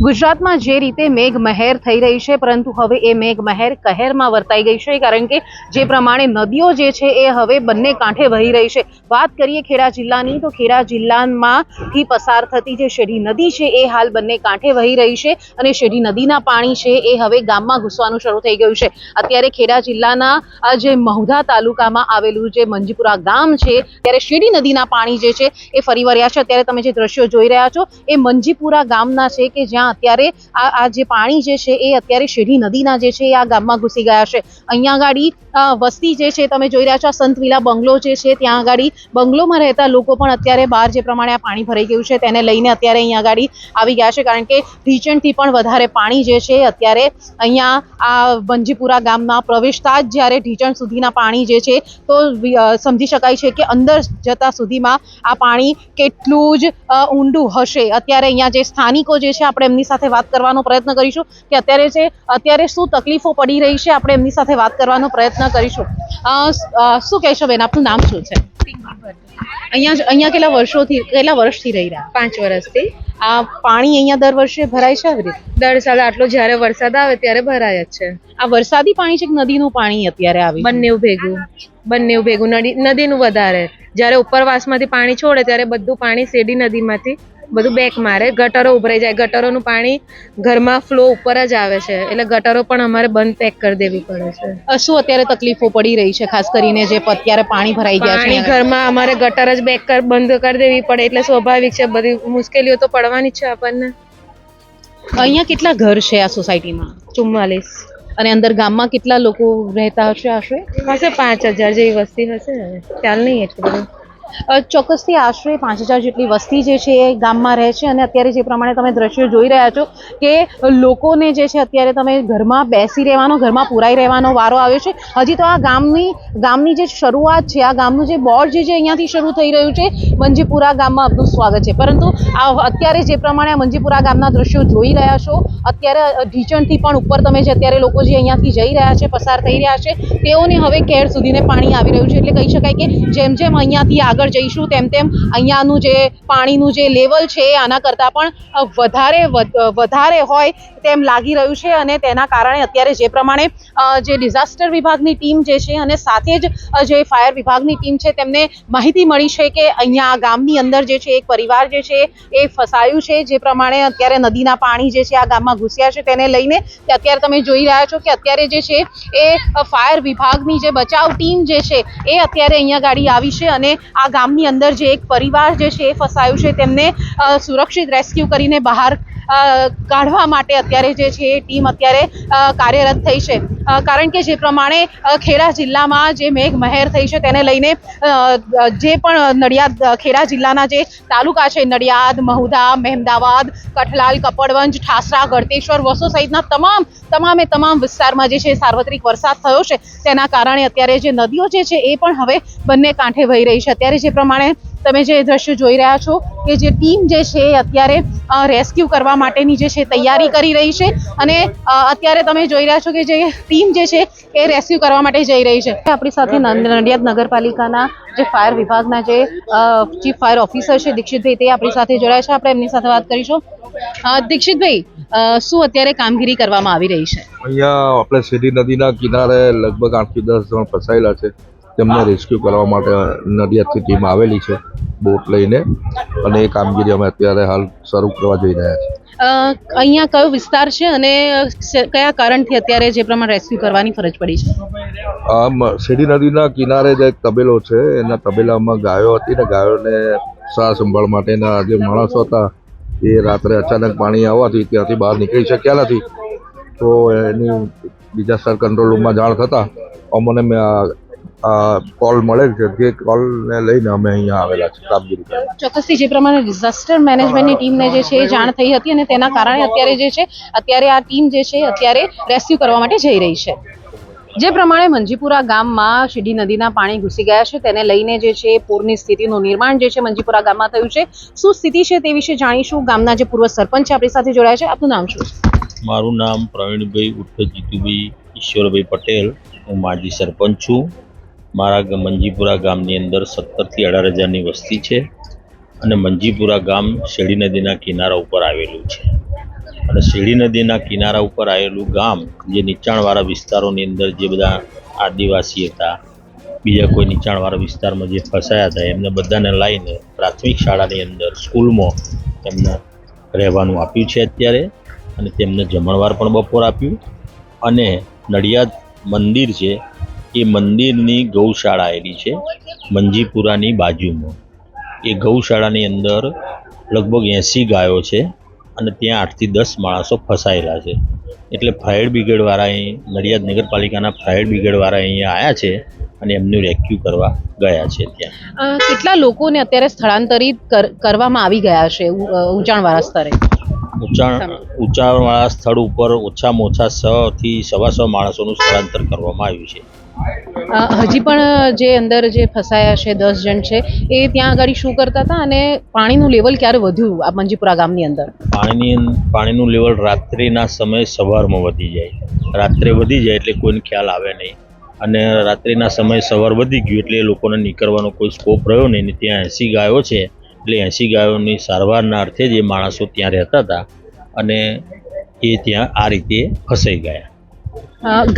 ગુજરાતમાં જે રીતે મેઘ મહેર થઈ રહી છે, પરંતુ હવે એ મેઘ મહેર કહેરમાં વર્તાઈ ગઈ છે, કારણ કે જે પ્રમાણે નદીઓ જે છે એ હવે બંને કાંઠે વહી રહી છે. વાત કરીએ ખેડા જિલ્લાની, તો ખેડા જિલ્લામાંથી પસાર થતી જે શેઢી નદી છે, એ હાલ બંને કાંઠે વહી રહી છે અને શેઢી નદીના પાણી છે એ હવે ગામમાં ઘૂસવાનું શરૂ થઈ ગયું છે. અત્યારે ખેડા જિલ્લાના જે મહુધા તાલુકામાં આવેલું જે મંજીપુરા ગામ છે, ત્યારે શેઢી નદીના પાણી જે છે એ ફરી વળ્યા છે. અત્યારે તમે જે દ્રશ્યો જોઈ રહ્યા છો, એ મંજીપુરા ગામના છે કે જ્યાં અત્યારે આ આ જે પાણી જે છે એ અત્યારે શેઢી નદીના જે છે એ આ ગામમાં ઘૂસી ગયા છે. અહીંયા ગાડી વસ્તી જે છે તમે જોઈ રહ્યા છો, આ સંત વિલા બંગલો જે છે ત્યાં આગળ બંગલોમાં રહેતા લોકો પણ અત્યારે બહાર જે પ્રમાણે આ પાણી ભરાઈ ગયું છે તેને લઈને અત્યારે અહીંયા આગળ આવી ગયા છે. કારણ કે ઢીચણથી પણ વધારે પાણી જે છે અત્યારે અહીંયા આ બંજીપુરા ગામમાં પ્રવેશતા જ જ્યારે ઢીચણ સુધીના પાણી જે છે તો સમજી શકાય છે કે અંદર જતા સુધીમાં આ પાણી કેટલું જ ઊંડું હશે. અત્યારે અહીંયા જે સ્થાનિકો જે છે આપણે એમની સાથે વાત કરવાનો પ્રયત્ન કરીશું કે અત્યારે જે અત્યારે શું તકલીફો પડી રહી છે આપણે એમની સાથે વાત કરવાનો પ્રયત્ન કરીશું. શું કહેશો બેન? આપનું નામ શું છે? અહીંયા અહીંયા કેટલા વર્ષોથી કેટલા વર્ષથી રહી રહ્યા? પાંચ વર્ષથી. આ પાણી અહીંયા દર વર્ષે ભરાય છે આવી રીતે? દર સાલ આટલો જ્યારે વરસાદ આવે ત્યારે ભરાય જ છે. આ વરસાદી પાણી છે કે નદીનું પાણી અત્યારે આવી બંને ભેગું બંને ભેગું. નદી નદીનું વધારે. જ્યારે ઉપરવાસમાંથી પાણી છોડે ત્યારે બધું પાણી શેરડી નદીમાંથી બધું બેક મારે. ગટરો ઉભરાઈ જાય. ગટરોનું પાણી ઘરમાં ફ્લો ઉપર જ આવે છે. એટલે ગટરો પણ અમારે બંધ પેક કરી દેવી પડે છે. શું અત્યારે તકલીફો પડી રહી છે ખાસ કરીને જે અત્યારે પાણી ભરાઈ ગયા છે? ઘરમાં અમારે ગટર જ બેક કર બંધ કરી દેવી પડે. એટલે સ્વાભાવિક છે બધી મુશ્કેલીઓ તો પડવાની જ છે આપણને. અહીંયા કેટલા ઘર છે આ સોસાયટીમાં? ચુમ્માલીસ. અને અંદર ગામમાં કેટલા લોકો રહેતા હશે આશરે? હશે પાંચ હજાર જેવી વસ્તી હશે. ખ્યાલ નહીં એટલું બધું. ચોક્કસથી આશરે પાંચ હજાર જેટલી વસ્તી જે છે એ ગામમાં રહે છે અને અત્યારે જે પ્રમાણે તમે દ્રશ્યો જોઈ રહ્યા છો કે લોકોને જે છે અત્યારે તમે ઘરમાં બેસી રહેવાનો, ઘરમાં પુરાઈ રહેવાનો વારો આવ્યો છે. હજી તો આ ગામની ગામની જે શરૂઆત છે, આ ગામનું જે બોર્ડ જે છે અહીંયાથી શરૂ થઈ રહ્યું છે, મંજીપુરા ગામમાં આપનું સ્વાગત છે. પરંતુ આ અત્યારે જે પ્રમાણે મંજીપુરા ગામના દ્રશ્યો જોઈ રહ્યા છો, અત્યારે ઢીચણથી પણ ઉપર તમે જે અત્યારે લોકો જે અહીંયાથી જઈ રહ્યા છે, પસાર થઈ રહ્યા છે, તેઓને હવે કેર સુધીને પાણી આવી રહ્યું છે. એટલે કહી શકાય કે જેમ જેમ અહીંયાથી આગળ જઈશું તેમ તેમ અહીંયાનું જે પાણીનું જે લેવલ છે આના કરતાં પણ વધારે વધારે હોય તેમ લાગી રહ્યું છે અને તેના કારણે અત્યારે જે પ્રમાણે જે ડિઝાસ્ટર વિભાગની ટીમ જે છે અને સાથે જ જે ફાયર વિભાગની ટીમ છે તેમને માહિતી મળી છે કે અહીંયા ગામની અંદર જે છે એક પરિવાર જે છે એ ફસાયું છે. જે પ્રમાણે અત્યારે નદીના પાણી જે છે આ ગામમાં ઘૂસ્યા છે તેને લઈને અત્યારે તમે જોઈ રહ્યા છો કે અત્યારે જે છે એ ફાયર વિભાગની જે બચાવ ટીમ જે છે એ અત્યારે અહીંયા ગાડી આવી છે અને આ ગામની અંદર જે એક પરિવાર જે છે એ ફસાયું છે, તેમને સુરક્ષિત રેસ્ક્યુ કરીને બહાર કાઢવા માટે અત્યારે જે છે એ ટીમ અત્યારે કાર્યરત થઈ છે. કારણ કે જે પ્રમાણે ખેડા જિલ્લામાં જે મેઘ મહેર થઈ છે તેને લઈને જે પણ નડિયાદ ખેડા જિલ્લાના જે તાલુકા છે, નડિયાદ, મહુધા, મહેમદાવાદ, કઠલાલ, કપડવંજ, ઠાસરા, ગળતેશ્વર, વસો સહિતના તમામ, તમામે તમામ વિસ્તારમાં જે છે સાર્વત્રિક વરસાદ થયો છે. તેના કારણે અત્યારે જે નદીઓ જે છે એ પણ હવે બંને કાંઠે વહી રહી છે. અત્યારે જે પ્રમાણે તમે જે દ્રશ્ય જોઈ રહ્યા છો કે જે ટીમ જે છે અત્યારે રેસ્ક્યુ કરવા માટેની જે છે તૈયારી કરી રહી છે અને અત્યારે તમે જોઈ રહ્યા છો કે જે ટીમ જે છે એ રેસ્ક્યુ કરવા માટે જઈ રહી છે. આપણી સાથે નડિયાદ નગરપાલિકાના જે ફાયર વિભાગના જે ચીફ ફાયર ઓફિસર છે દીક્ષિતભાઈ તે આપણી સાથે જોડાયા છે. આપણે એમની સાથે વાત કરીશું. દીક્ષિતભાઈ શું અત્યારે કામગીરી કરવામાં આવી રહી છે? અહીંયા આપણે સીધી નદીના કિનારે લગભગ આઠથી દસ જણ ફસાયેલા છે. તેમને રેસ્ક્યુ કરવા માટે નડિયાદથી ટીમ આવેલી છે બોટ લઈને. અને એ કામગીરી અમે અત્યારે હાલ શરૂ કરવા જઈ રહ્યા છીએ. અહીંયા કયો વિસ્તાર છે અને કયા કારણથી અત્યારે જે પ્રમાણે રેસ્ક્યુ કરવાની ફરજ પડી છે? આમ સીડી નદીના કિનારે જે એક તબેલો છે એના તબેલામાં ગાયો હતી ને ગાયોને સાર સંભાળ માટેના જે માણસો હતા એ રાત્રે અચાનક પાણી આવવાથી ત્યાંથી બહાર નીકળી શક્યા નથી. તો એની ડિઝાસ્ટર કંટ્રોલ રૂમમાં જાણ થતાં અમને મેં કોલ મળે છે. તે કોલને લઈને અમે અહીંયા આવેલા છે કામગીરી ચોક્કસથી જે પ્રમાણે ડિઝાસ્ટર મેનેજમેન્ટની ટીમને જે છે એ જાણ થઈ હતી અને તેના કારણે અત્યારે જે છે અત્યારે આ ટીમ જે છે અત્યારે રેસ્ક્યુ કરવા માટે જઈ રહી છે. જે પ્રમાણે મંજીપુરા ગામમાં શીડી નદીના પાણી ઘૂસી ગયા છે. તેને લઈને જે છે પૂરની સ્થિતિનું નિર્માણ જે છે મંજીપુરા ગામમાં થયું છે. શું સ્થિતિ છે તે વિશે જાણીશું. ગામના જે પૂર્વ સરપંચ છે આપણી સાથે જોડાયા છે. આપનું નામ શું મારું નામ પ્રવીણભાઈ ઉર્ફે જીતુભાઈ ઈશ્વરભાઈ પટેલ. હું માજી સરપંચ છું. મારા મંજીપુરા ગામની અંદર સત્તરથી અઢાર હજારની વસ્તી છે અને મંજીપુરા ગામ શેરડી નદીના કિનારા ઉપર આવેલું છે. અને શેરડી નદીના કિનારા ઉપર આવેલું ગામ જે નીચાણવાળા વિસ્તારોની અંદર જે બધા આદિવાસી હતા, બીજા કોઈ નીચાણવાળા વિસ્તારમાં જે ફસાયા હતા, એમને બધાને લાવીને પ્રાથમિક શાળાની અંદર, સ્કૂલમાં એમને રહેવાનું આપ્યું છે અત્યારે અને તેમને જમણવાર પણ બપોર આપ્યું. અને નડિયાદ મંદિર છે એ મંદિરની ગૌશાળા આવેલી છે મંજીપુરાની બાજુમાં. એ ગૌશાળાની અંદર લગભગ એંસી ગાયો છે અને ત્યાં આઠથી દસ માણસો ફસાયેલા છે. એટલે ફાયર બ્રિગેડવાળા અહીં નડિયાદ નગરપાલિકાના ફાયર બ્રિગેડવાળા અહીંયા આવ્યા છે અને એમનું રેસ્ક્યુ કરવા ગયા છે ત્યાં. કેટલા લોકોને અત્યારે સ્થળાંતરિત કરવામાં આવી ગયા છે ઊંચાણવાળા સ્તરે? ઊંચાણ ઊંચાણવાળા સ્થળ ઉપર ઓછામાં ઓછા સ થી સવા સો માણસોનું સ્થળાંતર કરવામાં આવ્યું છે. હજી પણ જે અંદર જે ફસાયા છે, દસ જણ છે, એ ત્યાં આગળ શું કરતા હતા અને પાણીનું લેવલ ક્યારે વધ્યું આ મંજીપુરા ગામની અંદર? પાણીની પાણીનું લેવલ રાત્રિના સમયે સવારમાં વધી જાય. રાત્રે વધી જાય એટલે કોઈને ખ્યાલ આવે નહીં. અને રાત્રિના સમયે સવાર વધી ગયું એટલે એ લોકોને નીકળવાનો કોઈ સ્કોપ રહ્યો નહીં ને ત્યાં એંસી ગાયો છે. એટલે એંસી ગાયોની સારવારના અર્થે જ એ માણસો ત્યાં રહેતા હતા અને એ ત્યાં આ રીતે ફસાઈ ગયા.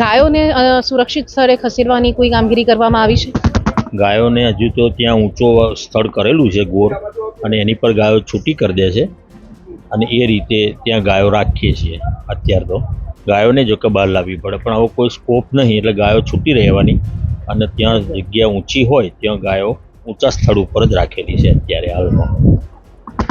ગાયોને સુરક્ષિત સ્થળે ખસેડવાની કોઈ કામગીરી કરવામાં આવી છે? ગાયોને હજુ તો ત્યાં ઊંચો સ્થળ કરેલું છે, ગોર, અને એની પર ગાયો છૂટી કરી દે છે. અને એ રીતે ત્યાં ગાયો રાખીએ છીએ, અત્યાર તો. ગાયોને જો કે બહાર લાવવી પડે, પણ આવો કોઈ સ્કોપ નહીં, એટલે ગાયો છૂટી રહેવાની. અને ત્યાં જગ્યા ઊંચી હોય, ત્યાં ગાયો ઊંચા સ્થળ ઉપર જ રાખેલી છે અત્યારે હાલમાં.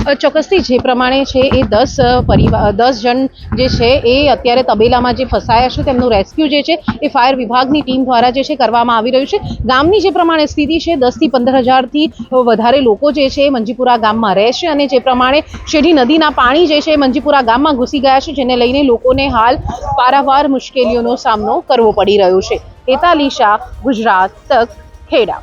ચોક્કસથી જે પ્રમાણે છે એ દસ પરિવાર દસ જણ જે છે એ અત્યારે તબેલામાં જે ફસાયા છે તેમનું રેસ્ક્યુ જે છે એ ફાયર વિભાગની ટીમ દ્વારા જે છે કરવામાં આવી રહ્યું છે. ગામની જે પ્રમાણે સ્થિતિ છે દસથી પંદર હજારથી વધારે લોકો જે છે મંજીપુરા ગામમાં રહેશે અને જે પ્રમાણે શેઢી નદીના પાણી જે છે મંજીપુરા ગામમાં ઘૂસી ગયા છે જેને લઈને લોકોને હાલ પારાવાર મુશ્કેલીઓનો સામનો કરવો પડી રહ્યો છે. હેતાલી શાહ, ગુજરાત તક, ખેડા.